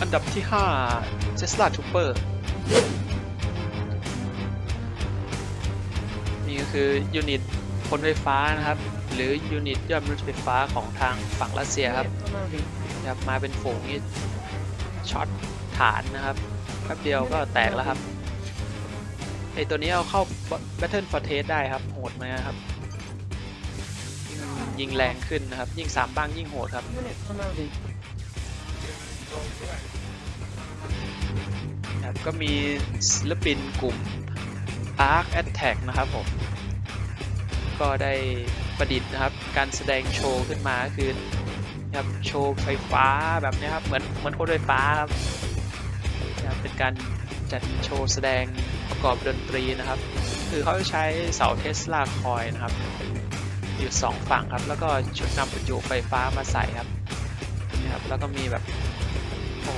อันดับที่5 Tesla Trooper นี่ก็คือยูนิตพลไฟฟ้านะครับ หรือยูนิตยอดมนุษย์ไฟฟ้าของทางฝั่งรัสเซียครับนะครับมาเป็นฝูงนี่ช็อตฐานนะครับแป๊บเดียวก็แตกแล้วครับไอตัวนี้เอาเข้า Battle for Test ได้ครับ โหดไหมครับ ยิงยิงแรงขึ้นนะครับ ยิ่งสามบ้างยิ่งโหดครับ ครับก็มีศิลปินกลุ่ม Arc Attack นะครับผม ก็ได้ประดิษฐ์นะครับ การแสดงโชว์ขึ้นมาก็คือครับโชว์ไฟฟ้าแบบนี้ครับ เหมือนเหมือนโคไฟฟ้าครับนะเป็นการจัดโชว์แสดงประกอบดนตรีนะครับ คือเขาใช้เสาเทสลาคอยนะครับ อยู่สองฝั่งครับ แล้วก็ชุดนำประจุไฟฟ้ามาใส่ครับ นะครับ แล้วก็มีแบบ